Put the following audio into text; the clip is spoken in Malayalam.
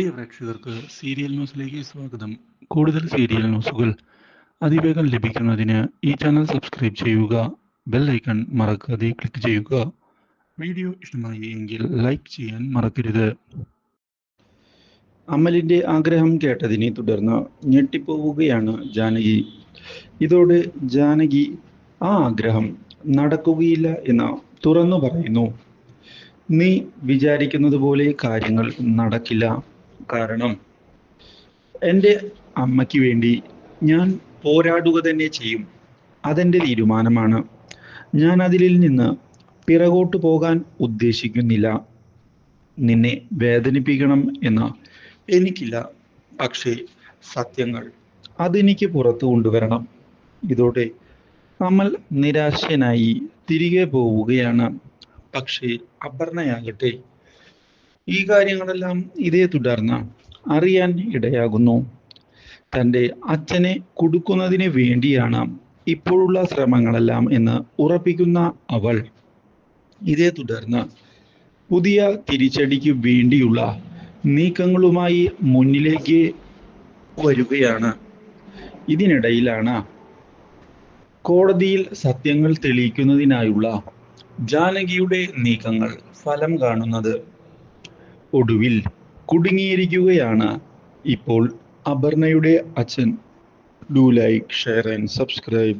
പ്രിയ പ്രേക്ഷകർക്ക് സീരിയൽ ന്യൂസിലേക്ക് സ്വാഗതം. കൂടുതൽ സീരിയൽ ന്യൂസുകൾ അതിവേഗം ലഭിക്കുന്നതിന് ഈ ചാനൽ സബ്സ്ക്രൈബ് ചെയ്യുക ബെൽ ഐക്കൺ മറക്കാതെ ക്ലിക്ക് ചെയ്യുക. വീഡിയോ ഇഷ്ടമായി എങ്കിൽ ലൈക്ക് ചെയ്യാൻ മറക്കരുത്. അമലിന്റെ ആഗ്രഹം കേട്ടതിനെ തുടർന്ന് ഞെട്ടിപ്പോവുകയാണ് ജാനകി. ഇതോടെ ജാനകി ആ ആഗ്രഹം നടക്കുകയില്ല എന്ന് തുറന്നു പറയുന്നു. നീ വിചാരിക്കുന്നത് പോലെ കാര്യങ്ങൾ നടക്കില്ല. കാരണം എന്റെ അമ്മയ്ക്ക് വേണ്ടി ഞാൻ പോരാടുക തന്നെ ചെയ്യും. അതെന്റെ തീരുമാനമാണ്. ഞാൻ അതിൽ നിന്ന് പിറകോട്ട് പോകാൻ ഉദ്ദേശിക്കുന്നില്ല. നിന്നെ വേദനിപ്പിക്കണം എന്ന് എനിക്കില്ല. പക്ഷേ സത്യങ്ങൾ അതെനിക്ക് പുറത്തു കൊണ്ടുവരണം. ഇതോടെ നമ്മൾ നിരാശനായി തിരികെ പോവുകയാണ്. പക്ഷേ അപർണയാകട്ടെ. ഈ കാര്യങ്ങളെല്ലാം ഇതേ തുടർന്ന് അറിയാൻ ഇടയാകുന്നു. തന്റെ അച്ഛനെ കൊടുക്കുന്നതിന് വേണ്ടിയാണ് ഇപ്പോഴുള്ള ശ്രമങ്ങളെല്ലാം എന്ന് ഉറപ്പിക്കുന്ന അവൾ. ഇതേ തുടർന്ന് പുതിയ തിരിച്ചടിക്ക് വേണ്ടിയുള്ള നീക്കങ്ങളുമായി മുന്നിലേക്ക് വരികയാണ്. ഇതിനിടയിലാണ് കോടതിയിൽ സത്യങ്ങൾ തെളിയിക്കുന്നതിനായുള്ള ജാനകിയുടെ നീക്കങ്ങൾ ഫലം കാണുന്നത്. ഒടുവിൽ കുടുങ്ങിയിരിക്കുകയാണ് ഇപ്പോൾ അപർണയുടെ അച്ഛൻ. Do like share and subscribe